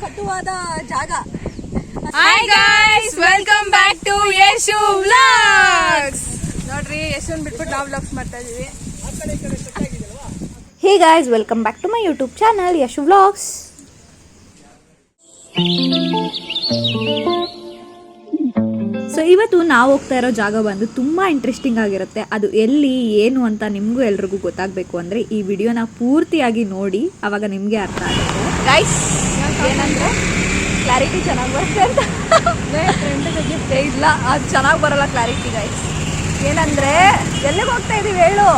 ಕಟ್ಟುವಾದ ಜಾಗ hi guys welcome back to Yashu vlogs ನೋಡ್ರಿ ಯಶುನ್ ಬಿಟ್ಬಿಟ್ಟು ನಾವು ವ್ಲಾಗ್ಸ್ ಮಾಡ್ತಾ ಇದೀವಿ. Hey guys welcome back to my YouTube channel Yashu vlogs ಇವತ್ತು ನಾವು ಹೋಗ್ತಾ ಇರೋ ಜಾಗ ಬಂದು ತುಂಬ ಇಂಟ್ರೆಸ್ಟಿಂಗ್ ಆಗಿರುತ್ತೆ. ಅದು ಎಲ್ಲಿ ಏನು ಅಂತ ನಿಮಗೂ ಎಲ್ರಿಗೂ ಗೊತ್ತಾಗಬೇಕು ಅಂದರೆ ಈ ವಿಡಿಯೋನ ಪೂರ್ತಿಯಾಗಿ ನೋಡಿ ಅವಾಗ ನಿಮಗೆ ಅರ್ಥ ಆಗುತ್ತೆ. ಗೈಸ್ ಏನಂದ್ರೆ ಕ್ಲಾರಿಟಿ ಚೆನ್ನಾಗಿ ಬರುತ್ತೆ ಅಂತ. ಇಲ್ಲ. ಅದು ಚೆನ್ನಾಗಿ ಬರಲ್ಲ ಕ್ಲಾರಿಟಿ ಗೈಸ್ ಏನಂದರೆ ಎಲ್ಲಿಗೆ ಹೋಗ್ತಾ ಇದ್ದೀವಿ ಹೇಳು?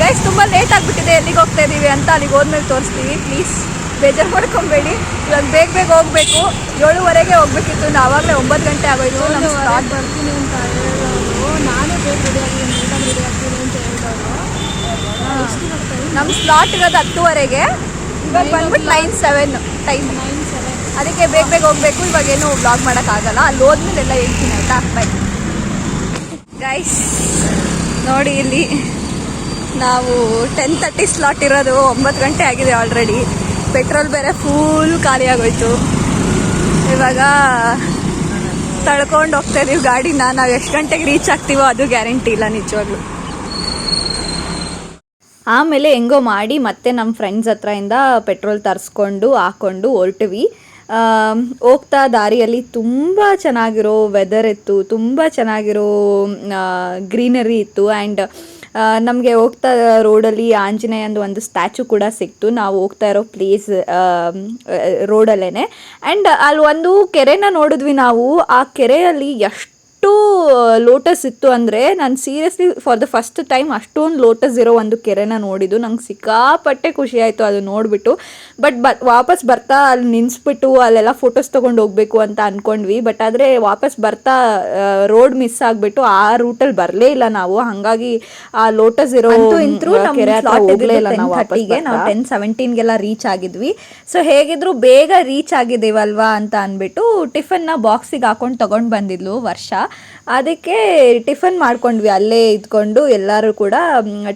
ಗೈಸ್ ತುಂಬ ಲೇಟ್ ಆಗಿಬಿಟ್ಟಿದೆ ಎಲ್ಲಿಗೆ ಹೋಗ್ತಾ ಇದ್ದೀವಿ ಅಂತ ಅಲ್ಲಿಗೆ ಹೋದ್ಮೇಲೆ ತೋರಿಸ್ತೀವಿ ಪ್ಲೀಸ್ ಬೇಜಾರು ಮಾಡ್ಕೊಬೇಡಿ. ಇವಾಗ ಬೇಗ ಬೇಗ ಹೋಗ್ಬೇಕು. ಏಳುವರೆಗೆ ಹೋಗ್ಬೇಕಿತ್ತು. ನಾವು ಆವಾಗಲೇ ಒಂಬತ್ತು ಗಂಟೆ ಆಗೋಯ್ತು. ನಮ್ಮ ಸ್ಲಾಟ್ ಬರ್ತೀನಿ ಅಂತ ಹೇಳೋರು. ನಾನೇ ಬೇಗ ನಮ್ಮ ಸ್ಲಾಟ್ ಇರೋದು ಹತ್ತುವರೆಗೆ. ಇವಾಗ ಬಂದ್ಬಿಟ್ಟು nine seven time nine seven ಅದಕ್ಕೆ ಬೇಗ ಬೇಗ ಹೋಗ್ಬೇಕು. ಇವಾಗ ಏನು ಬ್ಲಾಗ್ ಮಾಡೋಕ್ಕಾಗಲ್ಲ. ಅಲ್ಲಿ ಹೋದ್ಮೇಲೆ ಎಲ್ಲ ಹೇಳ್ತೀನಿ ಆಯ್ತಾ? ಬೈ ಗೈಸ್ ನೋಡಿ ಇಲ್ಲಿ ನಾವು ಟೆನ್ ತರ್ಟಿ ಸ್ಲಾಟ್ ಇರೋದು. ಒಂಬತ್ತು ಗಂಟೆ ಆಗಿದೆ ಆಲ್ರೆಡಿ ಪೆಟ್ರೋಲ್ ಬೇರೆ ಫುಲ್ ಖಾಲಿ ಆಗೋಯ್ತು. ಇವಾಗ ತಳ್ಕೊಂಡು ಹೋಗ್ತಾ ಇದೀವಿ ಗಾಡಿನ. ನಾವು ಎಷ್ಟು ಗಂಟೆಗೆ ರೀಚ್ ಆಗ್ತೀವೋ ಅದು ಗ್ಯಾರಂಟಿ ಇಲ್ಲ ನಿಜವಾಗ್ಲೂ. ಆಮೇಲೆ ಹೆಂಗೋ ಮಾಡಿ ಮತ್ತೆ ನಮ್ಮ ಫ್ರೆಂಡ್ಸ್ ಹತ್ರದಿಂದ ಪೆಟ್ರೋಲ್ ತರಿಸ್ಕೊಂಡು ಹಾಕ್ಕೊಂಡು ಹೊರಟ್ವಿ. ಹೋಗ್ತಾ ದಾರಿಯಲ್ಲಿ ತುಂಬ ಚೆನ್ನಾಗಿರೋ ವೆದರ್ ಇತ್ತು, ತುಂಬ ಚೆನ್ನಾಗಿರೋ ಗ್ರೀನರಿ ಇತ್ತು. ಆ್ಯಂಡ್ ನಮಗೆ ಹೋಗ್ತಾ ರೋಡಲ್ಲಿ ಆಂಜನೇಯಂದು ಒಂದು ಸ್ಟ್ಯಾಚು ಕೂಡ ಸಿಕ್ತು. ನಾವು ಹೋಗ್ತಾ ಇರೋ ಪ್ಲೇಸ್ ರೋಡಲ್ಲೇ ಆ್ಯಂಡ್ ಅಲ್ಲಿ ಒಂದು ಕೆರೆನ ನೋಡಿದ್ವಿ ನಾವು. ಆ ಕೆರೆಯಲ್ಲಿ ಎಷ್ಟು ಲೋಟಸ್ ಇತ್ತು ಅಂದರೆ ನಾನು seriously for the first time ಅಷ್ಟೊಂದು ಲೋಟಸ್ ಇರೋ ಒಂದು ಕೆರೆನ ನೋಡಿದ್ದು. ನಂಗೆ ಸಿಕ್ಕಾಪಟ್ಟೆ ಖುಷಿ ಆಯಿತು ಅದು ನೋಡಿಬಿಟ್ಟು. ಬಟ್ ಬ ವಾಪಸ್ ಬರ್ತಾ ಅಲ್ಲಿ ನಿನ್ಸ್ಬಿಟ್ಟು ಅಲ್ಲೆಲ್ಲ ಫೋಟೋಸ್ ತೊಗೊಂಡು ಹೋಗ್ಬೇಕು ಅಂತ ಅಂದ್ಕೊಂಡ್ವಿ ಬಟ್ ಆದರೆ ವಾಪಸ್ ಬರ್ತಾ ರೋಡ್ ಮಿಸ್ ಆಗಿಬಿಟ್ಟು ಆ ರೂಟಲ್ಲಿ ಬರಲೇ ಇಲ್ಲ ನಾವು. ಹಾಗಾಗಿ ಆ ಲೋಟಸ್ ಇರೋ ಕೆರೆ ಇಲ್ಲ ನಾವು ವಾಪಸ್ಗೆ ನಾವು ಟೆನ್ ಸೆವೆಂಟೀನ್ಗೆಲ್ಲ ರೀಚ್ ಆಗಿದ್ವಿ. ಸೊ ಹೇಗಿದ್ರು ಬೇಗ ರೀಚ್ ಆಗಿದ್ದೀವಲ್ವಾ ಅಂತ ಅಂದ್ಬಿಟ್ಟು ಟಿಫನ್ನ ಬಾಕ್ಸಿಗೆ ಹಾಕೊಂಡು ತೊಗೊಂಡು ಬಂದಿದ್ಲು ವರ್ಷ. ಅದಕ್ಕೆ ಟಿಫನ್ ಮಾಡ್ಕೊಂಡ್ವಿ, ಅಲ್ಲೇ ಇದ್ಕೊಂಡು ಎಲ್ಲರೂ ಕೂಡ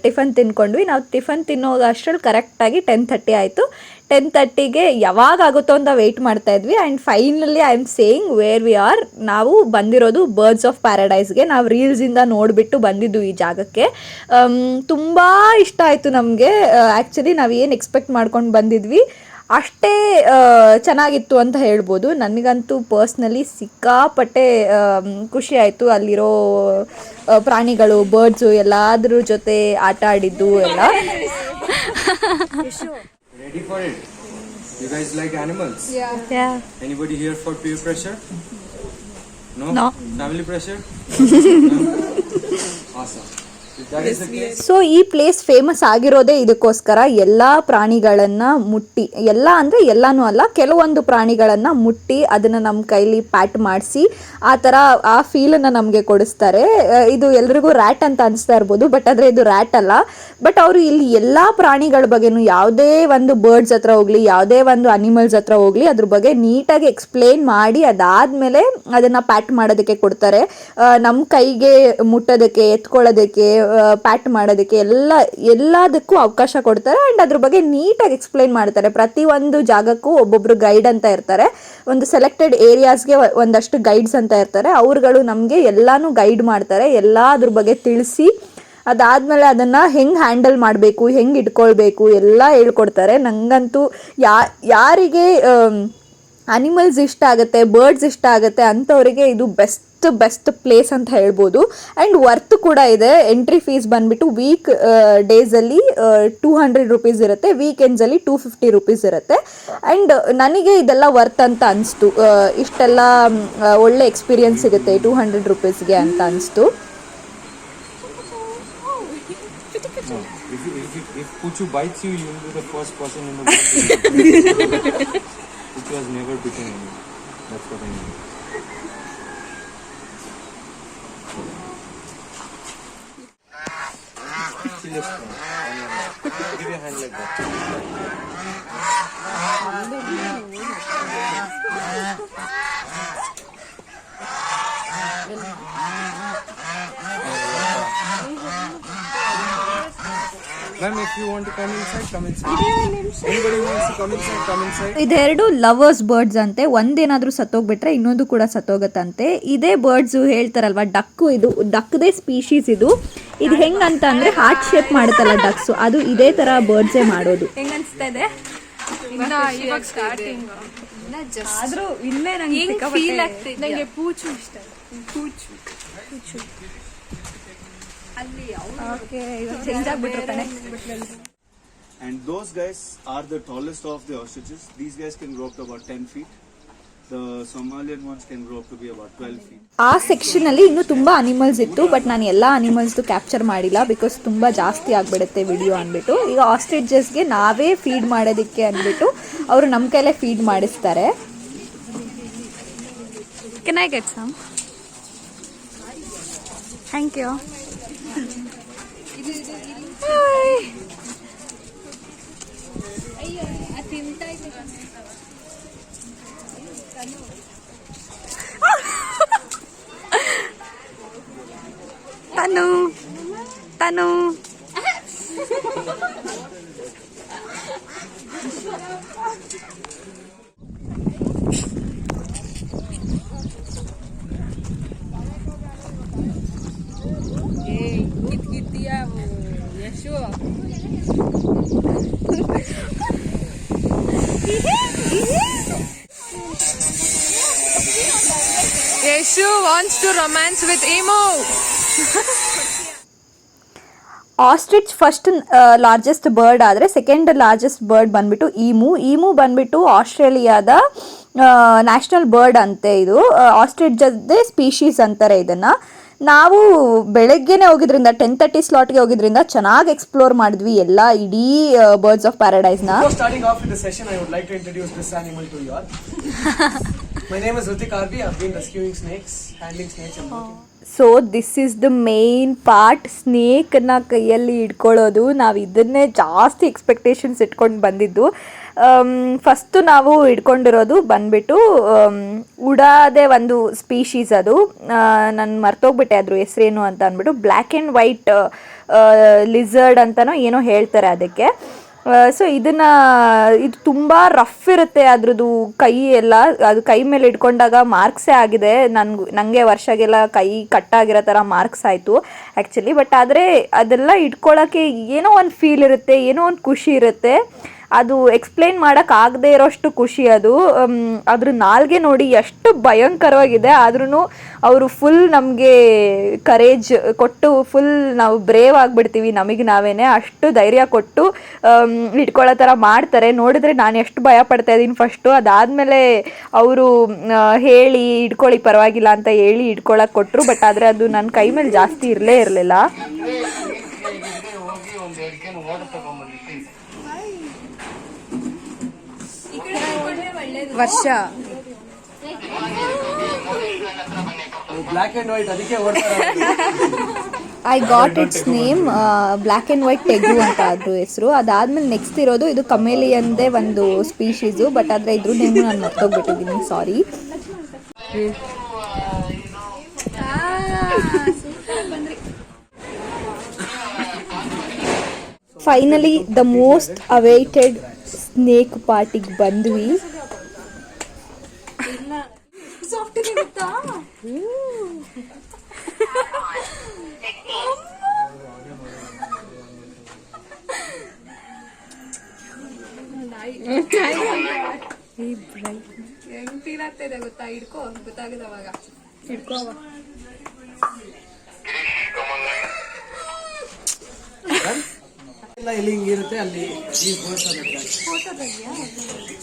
ಟಿಫನ್ ತಿನ್ಕೊಂಡ್ವಿ. ನಾವು ಟಿಫನ್ ತಿನ್ನೋದು ಅಷ್ಟರಲ್ಲಿ ಕರೆಕ್ಟಾಗಿ ಟೆನ್ ತರ್ಟಿ ಆಯಿತು. ಟೆನ್ ತರ್ಟಿಗೆ ಯಾವಾಗ ಆಗುತ್ತೋ ಅಂತ ವೆಯ್ಟ್ ಮಾಡ್ತಾ ಇದ್ವಿ. And finally I am saying where we are ನಾವು ಬಂದಿರೋದು ಬರ್ಡ್ಸ್ ಆಫ್ ಪ್ಯಾರಡೈಸ್ಗೆ ನಾವು ರೀಲ್ಸಿಂದ ನೋಡಿಬಿಟ್ಟು ಬಂದಿದ್ದು ಈ ಜಾಗಕ್ಕೆ. ತುಂಬ ಇಷ್ಟ ಆಯಿತು ನಮಗೆ. ಆ್ಯಕ್ಚುಲಿ ನಾವು ಏನು ಎಕ್ಸ್ಪೆಕ್ಟ್ ಮಾಡ್ಕೊಂಡು ಬಂದಿದ್ವಿ? ಅಷ್ಟೇ ಚೆನ್ನಾಗಿತ್ತು ಅಂತ ಹೇಳ್ಬೋದು. ನನಗಂತೂ ಪರ್ಸ್ನಲಿ ಸಿಕ್ಕಾಪಟ್ಟೆ ಖುಷಿ ಆಯಿತು. ಅಲ್ಲಿರೋ ಪ್ರಾಣಿಗಳು ಬರ್ಡ್ಸು ಎಲ್ಲಾದ್ರ ಜೊತೆ ಆಟ ಆಡಿದ್ದು ಎಲ್ಲ. ಸೊ ಈ ಪ್ಲೇಸ್ ಫೇಮಸ್ ಆಗಿರೋದೇ ಇದಕ್ಕೋಸ್ಕರ ಎಲ್ಲ ಪ್ರಾಣಿಗಳನ್ನು ಮುಟ್ಟಿ ಎಲ್ಲ ಅಂದರೆ ಎಲ್ಲನೂ ಅಲ್ಲ ಕೆಲವೊಂದು ಪ್ರಾಣಿಗಳನ್ನು ಮುಟ್ಟಿ ಅದನ್ನು ನಮ್ಮ ಕೈಲಿ ಪ್ಯಾಟ್ ಮಾಡಿಸಿ ಆ ಥರ ಆ ಫೀಲನ್ನು ನಮಗೆ ಕೊಡಿಸ್ತಾರೆ. ಇದು ಎಲ್ರಿಗೂ ರ್ಯಾಟ್ ಅಂತ ಅನಿಸ್ತಾ ಇರ್ಬೋದು ಬಟ್ ಆದರೆ ಇದು ರ್ಯಾಟ್ ಅಲ್ಲ. ಬಟ್ ಅವರು ಇಲ್ಲಿ ಎಲ್ಲ ಪ್ರಾಣಿಗಳ ಬಗ್ಗೆನೂ ಯಾವುದೇ ಒಂದು ಬರ್ಡ್ಸ್ ಹತ್ರ ಹೋಗಲಿ ಯಾವುದೇ ಒಂದು ಅನಿಮಲ್ಸ್ ಹತ್ರ ಹೋಗಲಿ ಅದ್ರ ಬಗ್ಗೆ ನೀಟಾಗಿ ಎಕ್ಸ್ಪ್ಲೇನ್ ಮಾಡಿ ಅದಾದಮೇಲೆ ಅದನ್ನು ಪ್ಯಾಟ್ ಮಾಡೋದಕ್ಕೆ ಕೊಡ್ತಾರೆ. ನಮ್ಮ ಕೈಗೆ ಮುಟ್ಟೋದಕ್ಕೆ ಎತ್ಕೊಳ್ಳೋದಕ್ಕೆ ಪ್ಯಾಟ್ ಮಾಡೋದಕ್ಕೆ ಎಲ್ಲ, ಎಲ್ಲದಕ್ಕೂ ಅವಕಾಶ ಕೊಡ್ತಾರೆ. ಆ್ಯಂಡ್ ಅದ್ರ ಬಗ್ಗೆ ನೀಟಾಗಿ ಎಕ್ಸ್ಪ್ಲೈನ್ ಮಾಡ್ತಾರೆ. ಪ್ರತಿಯೊಂದು ಜಾಗಕ್ಕೂ ಒಬ್ಬೊಬ್ರು ಗೈಡ್ ಅಂತ ಇರ್ತಾರೆ. ಒಂದು ಸೆಲೆಕ್ಟೆಡ್ ಏರಿಯಾಸ್ಗೆ ಒಂದಷ್ಟು ಗೈಡ್ಸ್ ಅಂತ ಇರ್ತಾರೆ. ಅವ್ರುಗಳು ನಮಗೆ ಎಲ್ಲಾನು ಗೈಡ್ ಮಾಡ್ತಾರೆ. ಎಲ್ಲ ಅದ್ರ ಬಗ್ಗೆ ತಿಳಿಸಿ, ಅದಾದಮೇಲೆ ಅದನ್ನು ಹೆಂಗೆ ಹ್ಯಾಂಡಲ್ ಮಾಡಬೇಕು, ಹೆಂಗೆ ಇಟ್ಕೊಳ್ಬೇಕು ಎಲ್ಲ ಹೇಳ್ಕೊಡ್ತಾರೆ. ನನಗಂತೂ ಯಾ, ಯಾರಿಗೆ ಅನಿಮಲ್ಸ್ ಇಷ್ಟ ಆಗುತ್ತೆ ಬರ್ಡ್ಸ್ ಇಷ್ಟ ಆಗುತ್ತೆ ಅಂಥವರಿಗೆ ಇದು ಬೆಸ್ಟ್ ಬೆಸ್ಟ್ ಪ್ಲೇಸ್ ಅಂತ ಹೇಳ್ಬೋದು. ಆ್ಯಂಡ್ ವರ್ತ್ ಕೂಡ ಇದೆ. ಎಂಟ್ರಿ ಫೀಸ್ ಬಂದುಬಿಟ್ಟು ವೀಕ್ ಡೇಸಲ್ಲಿ ಟೂ ಹಂಡ್ರೆಡ್ ರುಪೀಸ್ ಇರುತ್ತೆ. ವೀಕೆಂಡ್ಸಲ್ಲಿ ಟೂ ಫಿಫ್ಟಿ ರುಪೀಸ್ ಇರುತ್ತೆ. ಆ್ಯಂಡ್ ನನಗೆ ಇದೆಲ್ಲ ವರ್ತ್ ಅಂತ ಅನಿಸ್ತು. ಇಷ್ಟೆಲ್ಲ ಒಳ್ಳೆ ಎಕ್ಸ್ಪೀರಿಯನ್ಸ್ ಸಿಗುತ್ತೆ ಟೂ ಹಂಡ್ರೆಡ್ ರುಪೀಸ್ಗೆ ಅಂತ ಅನಿಸ್ತು. Mean. హ్యాండిల్ చేస్తున్నాం ఇవే హ్యాండిల్ చేద్దాం that. Ma'am, if you want to come inside, come inside. Anybody wants come inside inside, come inside. ಇದೆರಡು ಲವರ್ಸ್ ಬರ್ಡ್ಸ್ ಅಂತೆ. ಒಂದೇನಾದ್ರೂ ಸತ್ತೋಗ್ಬಿಟ್ರೆ ಇನ್ನೊಂದು ಕೂಡ ಸತ್ತೋಗತ್ತಂತೆ. ಇದೇ ಬರ್ಡ್ಸ್ ಹೇಳ್ತಾರಲ್ವಾ ಡಕ್ಕು ಇದು. ಡಕ್ದೇ ಸ್ಪೀಶೀಸ್ ಇದು. ಇದು ಹೆಂಗಂತ ಅಂದ್ರೆ ಹಾರ್ಟ್ ಶೇಪ್ ಮಾಡುತ್ತಲ್ಲ ಡಕ್ಸು ಅದು ಇದೇ ತರ ಬರ್ಡ್ಸೇ ಮಾಡೋದು. ಹೆಂಗ್ ಅನ್ಸ್ತಾ ಇದೆ? ಇನ್ನ ಇವಾಗ ಸ್ಟಾರ್ಟಿಂಗ್ ಆದ್ರೂ ಇಲ್ಲೇ ಹೆಂಗ್ ಫೀಲ್ ಆಗ್ತಿದೆ ನಂಗೆ ಪೂಚು ಇಷ್ಟ. ಪೂಚು. ಓಕೆ ಚೇಂಜ್ ಆಗ್ಬಿಟ್ರು ಕಣೆ And those guys are the tallest of the ostriches. These guys can grow up to about 10 feet. The Somalian ones can grow up to be about 12 feet. ಆ section ಅಲ್ಲಿ ಇನ್ನೂ ತುಂಬಾ animals ಇತ್ತು but ನಾನು ಎಲ್ಲ ಅನಿಮಲ್ಸ್ದು capture ಮಾಡಿಲ್ಲ because ತುಂಬಾ ಜಾಸ್ತಿ ಆಗ್ಬಿಡುತ್ತೆ ವಿಡಿಯೋ ಅಂದ್ಬಿಟ್ಟು ಈಗ ಆಸ್ಟ್ರಿಡ್ಜಸ್ಗೆ ನಾವೇ ಫೀಡ್ ಮಾಡೋದಕ್ಕೆ ಅಂದ್ಬಿಟ್ಟು ಅವರು ನಮ್ಮ ಕೈಲೇ ಫೀಡ್ ಮಾಡಿಸ್ತಾರೆ can I get some thank you Hi! Ayun, atintay ko kami. Ano? Tanong. Kit-kit yan. Tanu Yashu wants to romance with emu ostrich first largest bird ಆದರೆ ಸೆಕೆಂಡ್ ಲಾರ್ಜೆಸ್ಟ್ ಬರ್ಡ್ ಬಂದ್ಬಿಟ್ಟು emu ಈಮು ಬಂದ್ಬಿಟ್ಟು ಆಸ್ಟ್ರೇಲಿಯಾದ national bird ಅಂತೆ ಇದು. Ostrich ಜೊತೆ species ಅಂತಾರೆ ಇದನ್ನ. ನಾವು ಬೆಳಗ್ಗೆನೆ ಹೋಗಿದ್ರಿಂದ ಟೆನ್ ತರ್ಟಿ ಸ್ಲಾಟ್ಗೆ ಹೋಗಿದ್ರಿಂದ ಚೆನ್ನಾಗಿ ಎಕ್ಸ್ಪ್ಲೋರ್ ಮಾಡಿದ್ವಿ ಎಲ್ಲ ಇಡೀ ಬರ್ಡ್ಸ್ ಆಫ್ ಪ್ಯಾರಡೈಸ್ನ My so this is the main part ಸ್ನೇಕನ್ನ ಕೈಯಲ್ಲಿ ಇಟ್ಕೊಳ್ಳೋದು ನಾವು ಇದನ್ನೇ ಜಾಸ್ತಿ ಎಕ್ಸ್ಪೆಕ್ಟೇಷನ್ಸ್ ಇಟ್ಕೊಂಡು ಬಂದಿದ್ದು. ಫಸ್ಟು ನಾವು ಇಟ್ಕೊಂಡಿರೋದು ಬಂದ್ಬಿಟ್ಟು ಆಮ್, ಉಡಾದೆ ಒಂದು ಸ್ಪೀಶೀಸ್ ಅದು. ನಾನು ಮರ್ತೋಗ್ಬಿಟ್ಟೆ ಅದ್ರ ಹೆಸ್ರೇನು ಅಂತ ಅಂದ್ಬಿಟ್ಟು ಬ್ಲ್ಯಾಕ್ ಆ್ಯಂಡ್ ವೈಟ್ ಲಿಸರ್ಡ್ ಅಂತಲೋ ಏನೋ ಹೇಳ್ತಾರೆ ಅದಕ್ಕೆ. ಸೊ ಇದನ್ನ, ಇದು ತುಂಬ ರಫ್ ಇರುತ್ತೆ ಅದ್ರದ್ದು ಕೈ ಎಲ್ಲ, ಅದು ಕೈ ಮೇಲೆ ಇಟ್ಕೊಂಡಾಗ ಮಾರ್ಕ್ಸೇ ಆಗಿದೆ. ನನ್ಗೆ ನನಗೆ ವರ್ಷಗೆಲ್ಲ ಕೈ ಕಟ್ಟಾಗಿರೋ ಥರ ಮಾರ್ಕ್ಸ್ ಆಯಿತು ಆ್ಯಕ್ಚುಲಿ ಬಟ್ ಆದರೆ ಅದೆಲ್ಲ ಇಟ್ಕೊಳ್ಳೋಕ್ಕೆ ಏನೋ ಒಂದು ಫೀಲ್ ಇರುತ್ತೆ, ಏನೋ ಒಂದು ಖುಷಿ ಇರುತ್ತೆ. ಅದು ಎಕ್ಸ್ಪ್ಲೇನ್ ಮಾಡೋಕ್ಕಾಗದೇ ಇರೋಷ್ಟು ಖುಷಿ ಅದು. ಅದ್ರ ನಾಲ್ಗೆ ನೋಡಿ ಎಷ್ಟು ಭಯಂಕರವಾಗಿದೆ. ಆದ್ರೂ ಅವರು ಫುಲ್ ನಮಗೆ ಕರೇಜ್ ಕೊಟ್ಟು ಫುಲ್ ನಾವು ಬ್ರೇವ್ ಆಗಿಬಿಡ್ತೀವಿ ನಮಗೆ ನಾವೇನೆ. ಅಷ್ಟು ಧೈರ್ಯ ಕೊಟ್ಟು ಇಟ್ಕೊಳ್ಳೋ ಥರ ಮಾಡ್ತಾರೆ. ನೋಡಿದ್ರೆ ನಾನು ಎಷ್ಟು ಭಯ ಪಡ್ತಾ ಇದ್ದೀನಿ ಫಸ್ಟು ಅದಾದಮೇಲೆ ಅವರು ಹೇಳಿ ಇಟ್ಕೊಳ್ಳಿ ಪರವಾಗಿಲ್ಲ ಅಂತ ಹೇಳಿ ಇಟ್ಕೊಳ್ಳೋಕೆ ಕೊಟ್ಟರು ಬಟ್ ಆದರೆ ಅದು ನನ್ನ ಕೈ ಮೇಲೆ ಜಾಸ್ತಿ ಇರಲೇ ಇರಲಿಲ್ಲ. ವರ್ಷ. ಬ್ಲ್ಯಾಕ್ ಅಂಡ್ ವೈಟ್ ಅದಕ್ಕೆ ಓಡ್ತಾರೆ I got its name black and white tegu ಅಂತ ಅದ್ರ ಹೆಸರು. ಅದಾದ್ಮೇಲೆ ನೆಕ್ಸ್ಟ್ ಇರೋದು ಇದು ಕಮೇಲಿಯಂದೇ ಒಂದು ಸ್ಪೀಶೀಸು ಬಟ್ ಆದರೆ ಇದ್ರ ನೇಮು ನಾನು ಮರ್ತೋಗ್ಬಿಟ್ಟಿದ್ದೀನಿ sorry finally the most awaited snake ಪಾರ್ಟಿಗೆ ಬಂದ್ವಿ. ಹೆಂಗ್ ಫೀಲ್ ಆಗ್ತಾ ಇದೆ ಗೊತ್ತಾ? ಹಿಡ್ಕೋ ಗೊತ್ತಾಗದ ಅವಾಗ. ಹಿಡ್ಕೋ ಎಲ್ಲ ಇಲ್ಲಿ ಹಿಂಗಿರುತ್ತೆ ಅಲ್ಲಿ ಈ birds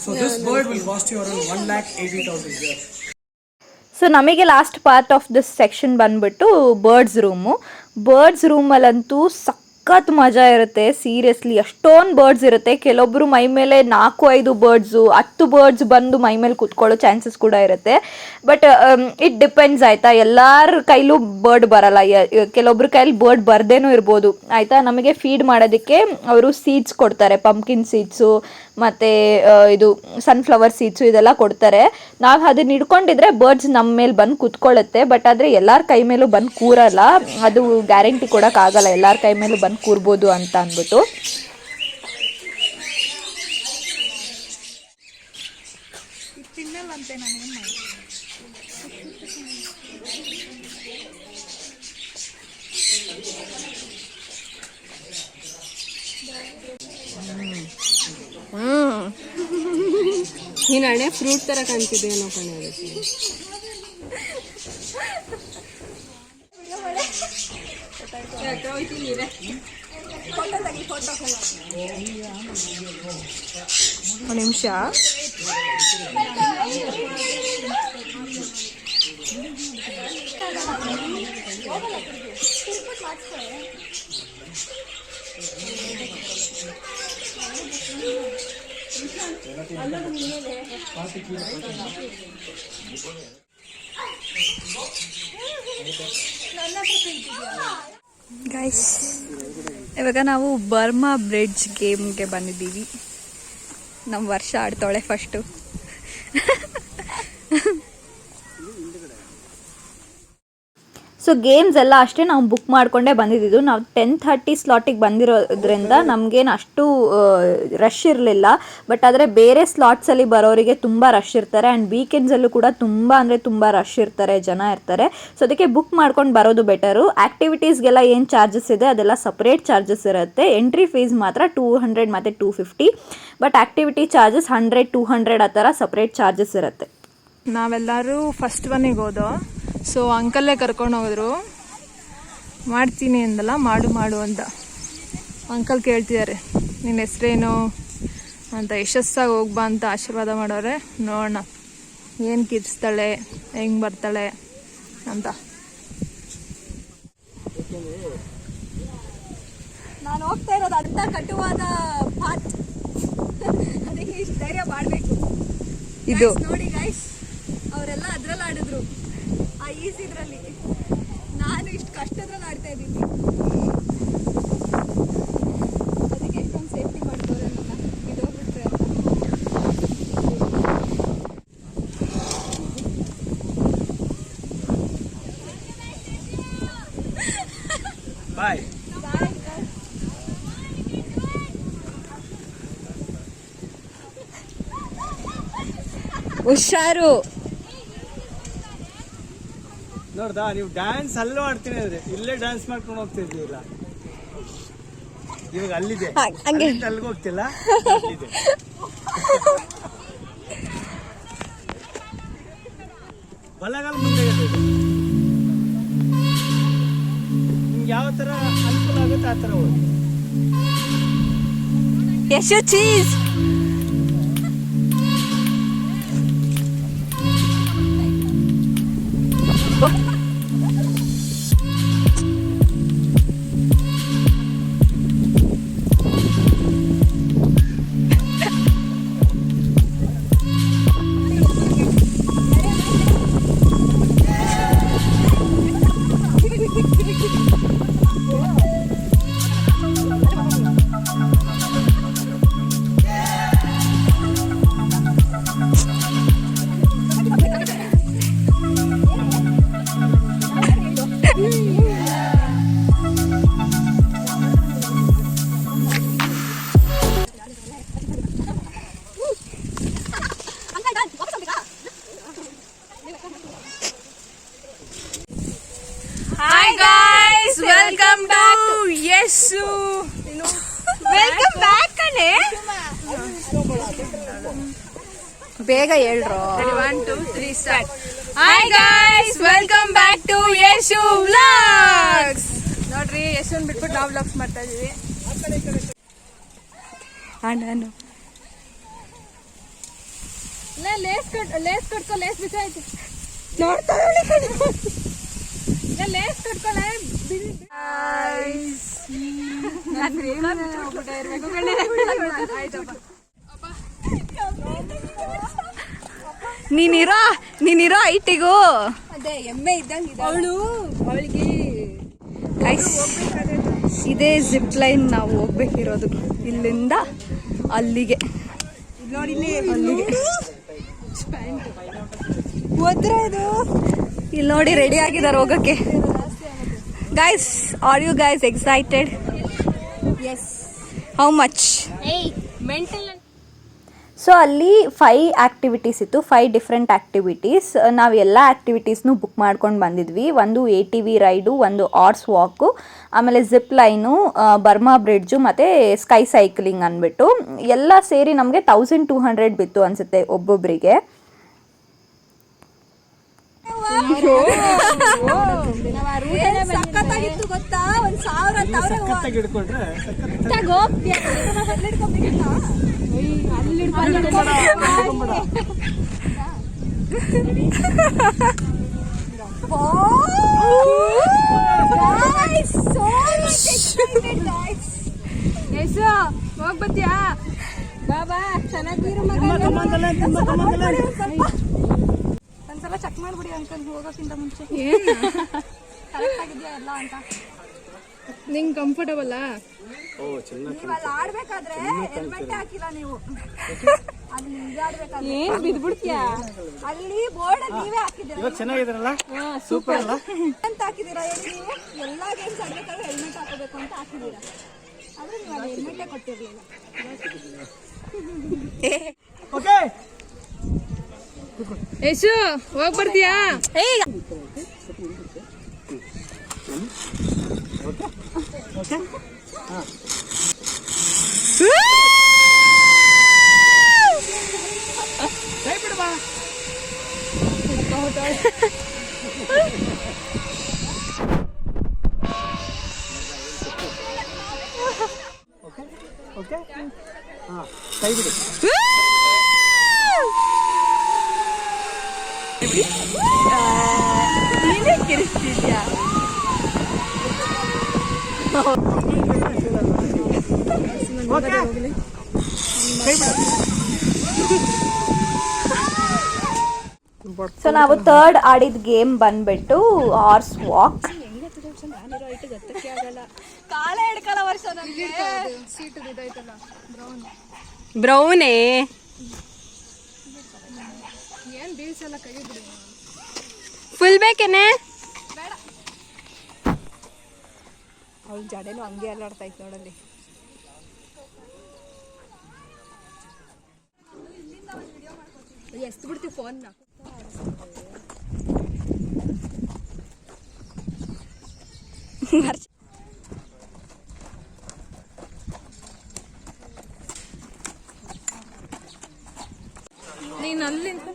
so this bird will cost you around one lakh eighty thousand year so ನಮಗೆ last part of this section ಬಂದ್ಬಿಟ್ಟು ಬರ್ಡ್ಸ್ ರೂಮು ಬರ್ಡ್ಸ್ ರೂಮಲ್ಲಂತೂ ಸಖತ್ ಮಜಾ ಇರುತ್ತೆ ಸೀರಿಯಸ್ಲಿ ಅಷ್ಟೊಂದು ಬರ್ಡ್ಸ್ ಇರುತ್ತೆ. ಕೆಲವೊಬ್ರು ಮೈ ಮೇಲೆ ನಾಲ್ಕು, ಐದು ಬರ್ಡ್ಸು ಹತ್ತು ಬರ್ಡ್ಸ್ ಬಂದು ಮೈ ಮೇಲೆ ಕೂತ್ಕೊಳ್ಳೋ ಚಾನ್ಸಸ್ ಕೂಡ ಇರುತ್ತೆ. ಬಟ್ ಇಟ್ ಡಿಪೆಂಡ್ಸ್ ಆಯ್ತಾ? ಎಲ್ಲರ ಕೈಲೂ ಬರ್ಡ್ ಬರಲ್ಲ. ಕೆಲವೊಬ್ರ ಕೈಲಿ ಬರ್ಡ್ ಬರ್ದೇನೂ ಇರ್ಬೋದು. ಆಯ್ತಾ? ನಮಗೆ ಫೀಡ್ ಮಾಡೋದಕ್ಕೆ ಅವರು ಸೀಡ್ಸ್ ಕೊಡ್ತಾರೆ ಪಂಪ್ಕಿನ್ ಸೀಡ್ಸು ಮತ್ತು ಇದು ಸನ್ಫ್ಲವರ್ ಸೀಡ್ಸು ಇದೆಲ್ಲ ಕೊಡ್ತಾರೆ. ನಾವು ಅದನ್ನ ಇಟ್ಕೊಂಡಿದ್ರೆ ಬರ್ಡ್ಸ್ ನಮ್ಮ ಮೇಲೆ ಬಂದು ಕೂತ್ಕೊಳ್ಳುತ್ತೆ ಬಟ್ ಆದರೆ ಎಲ್ಲರ ಕೈ ಮೇಲೂ ಬಂದು ಕೂರಲ್ಲ. ಅದು ಗ್ಯಾರಂಟಿ ಕೊಡೋಕ್ಕಾಗಲ್ಲ ಎಲ್ಲರ ಕೈ ಮೇಲೂ ಬಂದು ಕೂರ್ಬೋದು ಅಂತ ಅಂದ್ಬಿಟ್ಟು. ನೀನ್ ಹಣೆ ಫ್ರೂಟ್ ತರ ಕಾಣ್ತಿದೆ ಏನೋ ಕಣೆ ಅದಕ್ಕೆ ಒಂದು ನಿಮಿಷ. ಗೈಸ್ ಇವಾಗ ನಾವು ಬರ್ಮಾ ಬ್ರಿಡ್ಜ್ ಗೇಮ್ಗೆ ಬಂದಿದ್ದೀವಿ. ನಮ್ಮ ವರ್ಷ ಆಡ್ತಾಳೆ ಫಸ್ಟು ಸೊ ಗೇಮ್ಸ್ ಎಲ್ಲ ಅಷ್ಟೇ ನಾವು ಬುಕ್ ಮಾಡಿಕೊಂಡೇ ಬಂದಿದ್ದು. ನಾವು ಟೆನ್ ಥರ್ಟಿ ಸ್ಲಾಟಿಗೆ ಬಂದಿರೋದ್ರಿಂದ ನಮಗೇನು ಅಷ್ಟು ರಶ್ ಇರಲಿಲ್ಲ. ಬಟ್ ಆದರೆ ಬೇರೆ ಸ್ಲಾಟ್ಸಲ್ಲಿ ಬರೋರಿಗೆ ತುಂಬ ರಶ್ ಇರ್ತಾರೆ. ಆ್ಯಂಡ್ ವೀಕೆಂಡ್ಸಲ್ಲೂ ಕೂಡ ತುಂಬ ಅಂದರೆ ತುಂಬ ರಶ್ ಇರ್ತಾರೆ, ಜನ ಇರ್ತಾರೆ. ಸೊ ಅದಕ್ಕೆ ಬುಕ್ ಮಾಡ್ಕೊಂಡು ಬರೋದು ಬೆಟರು ಆ್ಯಕ್ಟಿವಿಟೀಸ್ಗೆಲ್ಲ ಏನು ಚಾರ್ಜಸ್ ಇದೆ? ಅದೆಲ್ಲ ಸಪ್ರೇಟ್ ಚಾರ್ಜಸ್ ಇರುತ್ತೆ. ಎಂಟ್ರಿ ಫೀಸ್ ಮಾತ್ರ ಟೂ ಹಂಡ್ರೆಡ್ ಮತ್ತು two fifty but activity charges hundred two hundred ಆ ಥರ ಸಪ್ರೇಟ್ ಚಾರ್ಜಸ್ ಇರುತ್ತೆ. ನಾವೆಲ್ಲರೂ ಫಸ್ಟ್ ಒನ್ನಿಗೆ ಹೋದೋ ಸೊ ಅಂಕಲ್ಲೇ ಕರ್ಕೊಂಡು ಹೋದರು. ಮಾಡ್ತೀನಿ ಅಂದಲ್ಲ ಮಾಡು ಮಾಡು ಅಂತ. ಅಂಕಲ್ ಕೇಳ್ತಿದ್ದಾರೆ ನಿನ್ನ ಹೆಸ್ರೇನು? ಅಂತ ಯಶಸ್ಸಾಗಿ ಹೋಗ್ಬಾ ಅಂತ ಆಶೀರ್ವಾದ ಮಾಡೋರೆ. ನೋಡೋಣ. ಏನು ಕಿರ್ಸ್ತಾಳೆ ಹೆಂಗೆ ಬರ್ತಾಳೆ? ಅಂತ. ನಾನು ಹೋಗ್ತಾ ಇರೋದು ಅಂತ ಕಟುವಾದ ಪಾತ್ ಅದಕ್ಕೆ ಇಷ್ಟು ಧೈರ್ಯ ಮಾಡಬೇಕು. ಇದು ನೋಡಿ ಗೈಸ್ ಅವರೆಲ್ಲ ಅದ್ರಲ್ಲಿ ಆಡಿದ್ರು. ಈಸಿ ಇದರಲ್ಲಿ ನಾನು ಇಷ್ಟು ಕಷ್ಟದ್ರಲ್ಲಿ ಆಡ್ತಾ ಇದ್ದೀನಿ. ಅದಕ್ಕೆ ಎಷ್ಟೊಂದು ಸೇಫ್ಟಿ ಮಾಡ್ತಾರೆ ನನ್ನ ಅಂತ. Bye. ಹುಷಾರು. ನೋಡ್ದಾ ನೀವು ಡ್ಯಾನ್ಸ್ ಅಲ್ಲೂ ಆಡ್ತೀನಿ ಅಂದ್ರೆ ಇಲ್ಲೇ ಡ್ಯಾನ್ಸ್ ಮಾಡ್ಕೊಂಡು ಹೋಗ್ತಾ ಇದ್ದೀಲ್ಲ ಇವಾಗ ಅಲ್ಲಿದೆ. ಅಲ್ಲಿಗೆ ಹೋಗ್ತಿಲ್ಲ ಅಲ್ಲಿದೆ. ಬಲಗಾಲ ಮುಂದೆ. ನಿಮ್ಗೆ ಯಾವ ತರ ಅನುಕೂಲ ಆಗುತ್ತೆ ಆ ತರ ಹೋಗಿ. ಎಷ್ಟು cheese hi guys welcome back to Yashu welcome back ಕಣೆ ಬೇಗ ಹೇಳ್ರು. One two three start hi guys welcome back to Yashu vlogs ನೋಡ್ರಿ ಯಶುನ್ ಬಿಟ್ಬಿಟ್ಟು ನಾವು ವ್ಲಾಗ್ಸ್ ಮಾಡ್ತಾ ಇದೀವಿ. ನಾನು. ಲೇಸ್ ಕಟ್ ಲೇಸ್ ಕಟ್ಕೊ ಲೇಸ್ ಬಿಸಾಯ್ತು. ನೋಡ್ತಾ ನೀನಿರೋ ನೀನಿರೋ ಐಟಿಗೂ. ಅದೇ ಎಮ್ಮೆ ಇದ್ದಂಗೆ ಅವಳು. ಅವಳಿಗೆ ಇದೇ ಜಿಪ್ ಲೈನ್ ನಾವು ಹೋಗ್ಬೇಕಿರೋದು ಇಲ್ಲಿಂದ ಅಲ್ಲಿಗೆ. ಇಲ್ಲಿ ನೋಡಿ ರೆಡಿ ಆಗಿದ್ದಾರೆ ಹೋಗಕ್ಕೆ. Guys are you guys excited yes how much so ಅಲ್ಲಿ ಫೈ ಆ್ಯಕ್ಟಿವಿಟೀಸ್ ಇತ್ತು ಫೈ ಡಿಫ್ರೆಂಟ್ ಆ್ಯಕ್ಟಿವಿಟೀಸ್ ನಾವು ಎಲ್ಲ ಆ್ಯಕ್ಟಿವಿಟೀಸ್ನು ಬುಕ್ ಮಾಡ್ಕೊಂಡು ಬಂದಿದ್ವಿ. ಒಂದು ಎ ಟಿ ವಿ ರೈಡು ಒಂದು ಆರ್ಸ್ ವಾಕು ಆಮೇಲೆ ಜಿಪ್ ಲೈನು ಬರ್ಮಾ ಬ್ರಿಡ್ಜು ಮತ್ತು ಸ್ಕೈ ಸೈಕ್ಲಿಂಗ್ ಅಂದ್ಬಿಟ್ಟು. ಎಲ್ಲ ಸೇರಿ ನಮಗೆ ತೌಸಂಡ್ ಟೂ ಹಂಡ್ರೆಡ್ ಬಿತ್ತು ಅನಿಸುತ್ತೆ ಒಬ್ಬೊಬ್ಬರಿಗೆ ಸಖತ್ತಾಗಿತ್ತು ಗೊತ್ತಾ? ಒಂದ್ ಸಾವಿರ ಹಿಡ್ಕೊಂಡ್ರೆ? ಚೆನ್ನಾಗಿರೋ ಬತ್ತೀಯಾ ಒಂದ್ಸಲ ಚೆಕ್ ಮಾಡ್ಬಿಡಿ ಅಂಕಲ್ ಹೋಗೋಕ್ಕಿಂತ ಮುಂಚೆ. ನಿಂಗೆ ಕಂಫರ್ಟಬಲ್ ನೀವು ಅಲ್ಲಿ ಆಡ್ಬೇಕಾದ್ರೆ ಹೆಲ್ಮೆಟ್ ಹಾಕಿಲ್ಲ ನೀವು. ಅಲ್ಲಿ ಈಜಾಡ್ಬೇಕಾದ್ರೆ ಏನ್ ಬಿದ್ಬಿಡ್ತೀಯಾ? ಅಲ್ಲಿ ಬೋರ್ಡ್ ನೀವೇ ಹಾಕಿದ್ದೀರಾ? ಇವಾಗ ಚೆನ್ನಾಗಿದಾರಲ್ಲ? ಸೂಪರ್ ಅಲ್ಲ? ಅಂತ ಹಾಕಿದ್ದೀರಾ? ಹೇಳಿ ನೀವು? ಎಲ್ಲ ಗೇಮ್ಸ್ ಆಡ್ಬೇಕಾದ್ರೆ ಹೆಲ್ಮೆಟ್ ಹಾಕೋಬೇಕು ಅಂತ ಹಾಕಿದ್ದೀರಾ? ಆದ್ರೆ ನೀವು ಅಲ್ಲಿ ಹೆಲ್ಮೆಟೇ ಕೊಟ್ಟಿರ್ಲಿಲ್ಲ. ಓಕೆ ಯಶು ಹೋಗ್ ಬರ್ತೀಯಾ? ಓಕೆ? ಓಕೆ? ಹಾಂ ಕೈ ಬಿಡಿ. ನೀನೇ ಸೊ ನಾವು ಥರ್ಡ್ ಆಡಿದ ಗೇಮ್ ಬಂದ್ಬಿಟ್ಟು ಹಾರ್ಸ್ ವಾಕ್ ಬ್ರೌನೇ. ಏನ್ ಬೀಳ್ಸ್ ಎಲ್ಲ ಕೈ ಬಿಡಿ ಫುಲ್ ಬೇಕೇನೆ ಅವಳ ಜಡೆನು ಹಂಗೆ ಅಲ್ಲಾಡ್ತಾ ಇತ್ತು ನೋಡಲ್ಲಿ ಎಷ್ಟು ಬಿಡ್ತೀವಿ ಫೋನ್ ನೀನ್ ಅಲ್ಲಿಂದ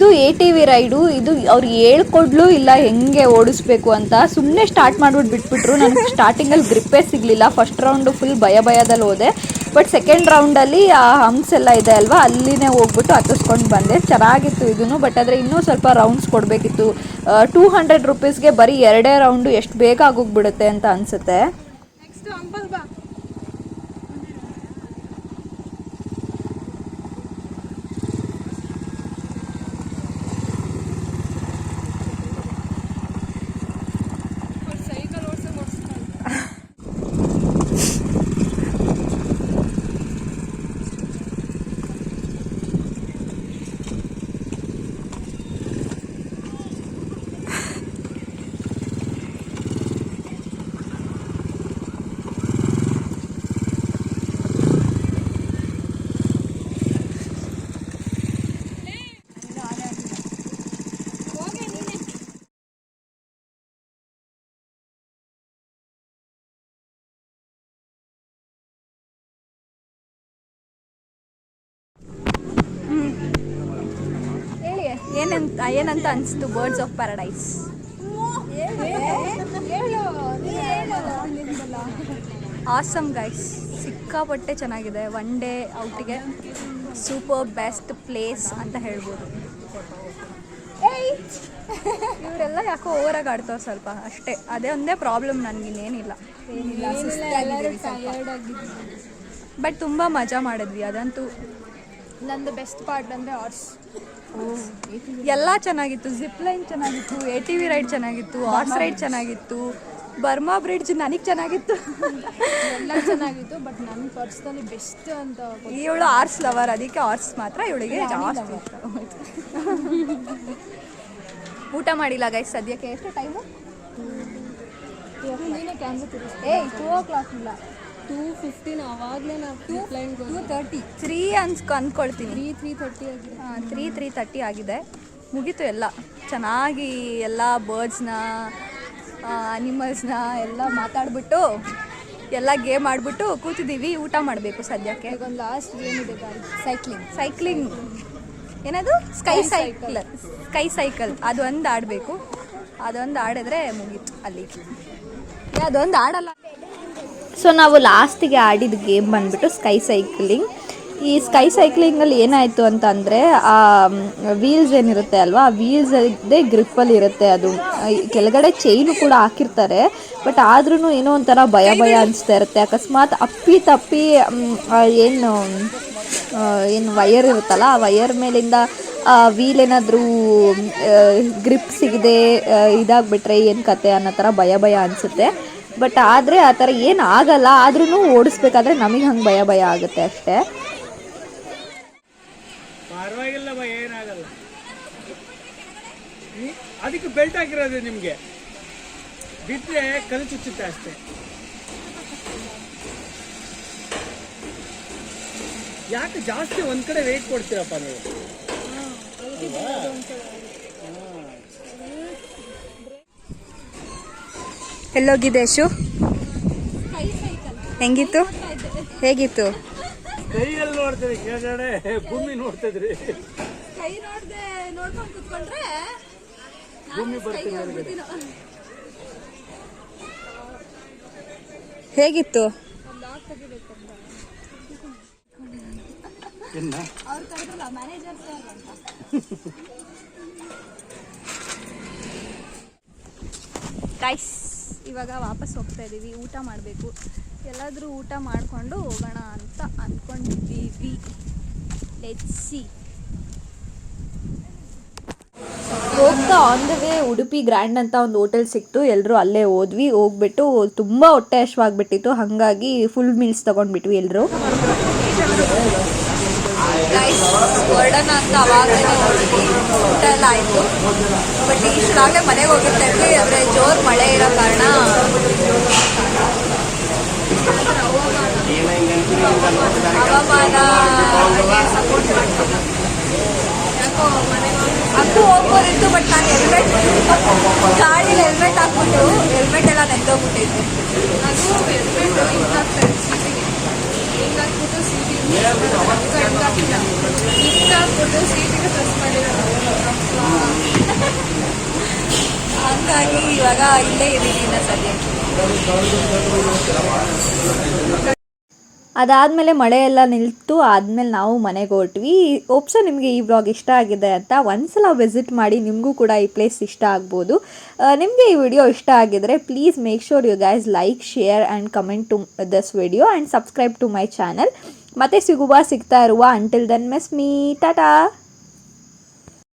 ಇದು ಎ ಟಿ ವಿ ರೈಡು, ಇದು ಅವ್ರು ಹೇಳ್ಕೊಡ್ಲು ಇಲ್ಲ ಹೆಂಗೆ ಓಡಿಸ್ಬೇಕು ಅಂತ. ಸುಮ್ಮನೆ ಸ್ಟಾರ್ಟ್ ಮಾಡ್ಬಿಟ್ಟು ಬಿಟ್ಬಿಟ್ರು. ನನಗೆ ಸ್ಟಾರ್ಟಿಂಗಲ್ಲಿ ಗ್ರಿಪ್ಪೇ ಸಿಗಲಿಲ್ಲ. ಫಸ್ಟ್ ರೌಂಡು ಫುಲ್ ಭಯ ಭಯದಲ್ಲಿ ಹೋದೆ. ಬಟ್ ಸೆಕೆಂಡ್ ರೌಂಡಲ್ಲಿ ಆ ಹಂಪ್ಸ್ ಎಲ್ಲ ಇದೆ ಅಲ್ವಾ, ಅಲ್ಲಿನೇ ಹೋಗ್ಬಿಟ್ಟು ಹತ್ತಿಸ್ಕೊಂಡು ಬಂದೆ. ಚೆನ್ನಾಗಿತ್ತು ಇದನ್ನು ಬಟ್ ಆದರೆ ಇನ್ನೂ ಸ್ವಲ್ಪ ರೌಂಡ್ಸ್ ಕೊಡಬೇಕಿತ್ತು. ಟೂ ಹಂಡ್ರೆಡ್ ರುಪೀಸ್ಗೆ ಬರೀ ಎರಡೇ ರೌಂಡು ಎಷ್ಟು ಬೇಗ ಆಗೋಗ್ಬಿಡುತ್ತೆ ಅಂತ ಅನಿಸುತ್ತೆ. ಏನಂತ ಏನಂತ ಅನಿಸ್ತು birds of paradise awesome guys ಸಿಕ್ಕಾಪಟ್ಟೆ ಚೆನ್ನಾಗಿದೆ. ಒನ್ ಡೇ ಔಟಿಗೆ ಸೂಪರ್ ಬೆಸ್ಟ್ ಪ್ಲೇಸ್ ಅಂತ ಹೇಳ್ಬೋದು. ಇವರೆಲ್ಲ ಯಾಕೋ ಓವರಾಗಿ ಆಡ್ತಾವ್ರೆ ಸ್ವಲ್ಪ. ಅಷ್ಟೇ. ಅದೇ ಒಂದೇ ಪ್ರಾಬ್ಲಮ್ ನನಗಿನ್ನೇನಿಲ್ಲ ಬಟ್ ತುಂಬ ಮಜಾ ಮಾಡಿದ್ವಿ. ಅದಂತೂ ನಂದು ಬೆಸ್ಟ್ ಪಾರ್ಟ್ ಅಂದ್ರೆ ಆರ್ಸ್ ಎಲ್ಲ ಚೆನ್ನಾಗಿತ್ತು. ಜಿಪ್ ಲೈನ್ ಚೆನ್ನಾಗಿತ್ತು ಎ ಟಿ ವಿ ರೈಡ್ ಚೆನ್ನಾಗಿತ್ತು ಹಾರ್ಸ್ ರೈಡ್ ಚೆನ್ನಾಗಿತ್ತು ಬರ್ಮಾ ಬ್ರಿಡ್ಜ್ ನನಗೆ ಚೆನ್ನಾಗಿತ್ತು. ಎಲ್ಲ ಚೆನ್ನಾಗಿತ್ತು ಬಟ್ ನನ್ನ ಪರ್ಸ್ನಲಿ ಬೆಸ್ಟ್ ಅಂತ ಇವಳು ಆರ್ಸ್ ಲವರ್ ಅದಕ್ಕೆ ಆರ್ಸ್ ಮಾತ್ರ ಇವಳಿಗೆ ಜಾಸ್ತಿ ಊಟ ಮಾಡಿಲ್ಲ ಗೈಸ್ ಸದ್ಯಕ್ಕೆ. ಎಷ್ಟು ಟೈಮು ಏ ಟೂ ಓ ಕ್ಲಾಕ್ ಇಲ್ಲ. ಟೂ ಫಿಫ್ಟೀನ್ ಅವಾಗಲೇ ನಾವು ಟೂ ಟೂ ತರ್ಟಿ ತ್ರೀ ಅನ್ಸ್ಕೊ ಅಂದ್ಕೊಳ್ತೀನಿ ತ್ರೀ ತ್ರೀ ತರ್ಟಿ ಆಗಿದೆ. ತ್ರೀ ತ್ರೀ ತರ್ಟಿ ಆಗಿದೆ. ಮುಗೀತು ಎಲ್ಲ. ಚೆನ್ನಾಗಿ ಎಲ್ಲ ಬರ್ಡ್ಸ್ನ ಅನಿಮಲ್ಸ್ನ ಎಲ್ಲ ಮಾತಾಡ್ಬಿಟ್ಟು ಎಲ್ಲ ಗೇಮ್ ಆಡ್ಬಿಟ್ಟು ಕೂತಿದ್ದೀವಿ ಊಟ ಮಾಡಬೇಕು ಸದ್ಯಕ್ಕೆ. ಒಂದು ಲಾಸ್ಟ್ ಗೇಮ್ ಇದೆ ಸೈಕ್ಲಿಂಗ್ ಸೈಕ್ಲಿಂಗ್ ಏನದು? ಸ್ಕೈ ಸೈಕಲ್ ಸ್ಕೈ ಸೈಕಲ್ ಅದೊಂದು ಆಡಬೇಕು. ಅದೊಂದು ಆಡಿದ್ರೆ ಮುಗೀತು ಅಲ್ಲಿ. ಅದೊಂದು ಆಡಲ್ಲ. ಸೊ ನಾವು ಲಾಸ್ಟಿಗೆ ಆಡಿದ ಗೇಮ್ ಬಂದ್ಬಿಟ್ಟು ಸ್ಕೈ ಸೈಕ್ಲಿಂಗ್ ಈ ಸ್ಕೈ ಸೈಕ್ಲಿಂಗಲ್ಲಿ ಏನಾಯಿತು ಅಂತ ಅಂದರೆ, ಆ ವೀಲ್ಸ್ ಏನಿರುತ್ತೆ ಅಲ್ವಾ, ಆ ವೀಲ್ಸ್ ಇದ್ದೇ ಗ್ರಿಪ್ಪಲ್ಲಿ ಇರುತ್ತೆ ಅದು. ಕೆಳಗಡೆ ಚೈನು ಕೂಡ ಹಾಕಿರ್ತಾರೆ ಬಟ್ ಆದ್ರೂ ಏನೋ ಒಂಥರ ಭಯ ಭಯ ಅನಿಸ್ತಾ ಇರುತ್ತೆ. ಅಕಸ್ಮಾತ್ ಅಪ್ಪಿ ತಪ್ಪಿ ಏನು ಏನು ವಯರ್ ಇರುತ್ತಲ್ಲ, ಆ ವಯರ್ ಮೇಲಿಂದ ವೀಲ್ ಏನಾದರೂ ಗ್ರಿಪ್ ಸಿಗದೆ ಇದಾಗ್ಬಿಟ್ರೆ ಏನು ಕತೆ ಅನ್ನೋ ಥರ ಭಯ ಭಯ ಅನಿಸುತ್ತೆ. ಬಟ್ ಆದರೆ ಆ ಥರ ಏನು ಆಗಲ್ಲ ಆದ್ರೂ ಓಡಿಸ್ಬೇಕಾದ್ರೆ ನಮಗೆ ಹಂಗೆ ಭಯ ಭಯ ಆಗುತ್ತೆ ಅಷ್ಟೇ. ಪರವಾಗಿಲ್ಲ ಬಾ ಏನಾಗಲ್ಲ ಅದಕ್ಕೆ ಬೆಲ್ಟ್ ಹಾಕಿರೋದು ನಿಮಗೆ. ಬಿಟ್ಟರೆ ಕಲ್ ಚುಚ್ಚುತ್ತೆ ಅಷ್ಟೇ. ಯಾಕೆ ಜಾಸ್ತಿ ಒಂದ್ ಕಡೆ ವೇಟ್ ಕೊಡ್ತೀರಪ್ಪ ನೀವು? ಎಲ್ಲೋಗಿದೆ ಯಶು ಹೆಂಗಿತ್ತು? ಹೇಗಿತ್ತು? ಕೈಯಲ್ಲಿ ನೋಡ್ತೀರಿ ಕೆಳಗಡೆ ಭೂಮಿ ನೋಡ್ತಿದ್ರಿ. ಕೈ ನೋಡ್ದೆ ನೋಡ್ಕೊಂಡು ಕುತ್ಕೊಂಡ್ರೆ ಭೂಮಿ ಬರ್ತೀನಿ. ಹೇಗಿತ್ತು? ಗೈಸ್ ಇವಾಗ ವಾಪಸ್ ಹೋಗ್ತಾ ಇದ್ದೀವಿ ಊಟ ಮಾಡಬೇಕು. ಎಲ್ಲಾದರೂ ಊಟ ಮಾಡಿಕೊಂಡು ಹೋಗೋಣ ಅಂತ ಅಂದ್ಕೊಂಡಿದ್ದೀವಿ ಸಿ ಹೋಗ್ತಾ on the way Udupi grand ಅಂತ ಒಂದು ಹೋಟೆಲ್ ಸಿಕ್ತು. ಎಲ್ಲರೂ ಅಲ್ಲೇ ಹೋದ್ವಿ. ಹೋಗ್ಬಿಟ್ಟು ತುಂಬ ಹೊಟ್ಟೆ ಹಶ್ವಾಗ್ಬಿಟ್ಟಿತ್ತು ಹಾಗಾಗಿ ಫುಲ್ ಮೀಲ್ಸ್ ತೊಗೊಂಡ್ಬಿಟ್ವಿ ಎಲ್ಲರೂ ಅಂತ ಊಟ ಎಲ್ಲ ಆಯಿತು ಬಟ್ ಇಷ್ಟಾಗಲೇ ಮನೆಗೆ ಹೋಗಿರ್ತಾ ಇದ್ವಿ ಆದರೆ ಜೋರು ಮಳೆ ಇರೋ ಕಾರಣ. ಹವಾಮಾನ ಅದು ಹೋಗ್ಬೋದಿತ್ತು ಬಟ್ ನಾನು ಹೆಲ್ಮೆಟ್ ಗಾಡಿಲಿ ಹೆಲ್ಮೆಟ್ ಹಾಕ್ಬಿಟ್ಟು ಹೆಲ್ಮೆಟ್ ಎಲ್ಲ ನೆಂದೋಗ್ಬಿಟ್ಟಿದ್ದೆ ಅದು ಹೆಲ್ಮೆಟ್ ಹಿಂಗಾಗ್ತದೆ ಸೀಟಿಗೆ ಹಿಂಗಾಕ್ಬಿಟ್ಟು ಸೀಟಿಂಗ್ ಹಿಂಗಾಕಿಲ್ಲ ಹಿಂಗಾಕ್ಬಿಟ್ಟು ಸೀಟಿಗೆ ಪ್ರೆಸ್ ಹಂಗಾಗಿ ಇವಾಗ ಇಲ್ಲೇ ಇದ್ದೀನಿ ಇನ್ನು ಸದ್ಯಕ್ಕೆ. ಅದಾದಮೇಲೆ ಎಲ್ಲ ನಿಲ್ತು, ಆದಮೇಲೆ ನಾವು ಮನೆಗೆ ಹೊರಟ್ವಿ. ಒಪ್ಸ ನಿಮಗೆ ಈ ಬ್ಲಾಗ್ ಇಷ್ಟ ಆಗಿದೆ ಅಂತ ಒಂದ್ಸಲ ವಿಸಿಟ್ ಮಾಡಿ ನಿಮಗೂ ಕೂಡ ಈ ಪ್ಲೇಸ್ ಇಷ್ಟ ಆಗ್ಬೋದು. ನಿಮಗೆ ಈ ವಿಡಿಯೋ ಇಷ್ಟ ಆಗಿದ್ರೆ please make sure you guys like share and comment to this video and subscribe to my channel ಮತ್ತೆ ಸಿಗುವ, ಸಿಗ್ತಾ ಇರುವ until then miss me tata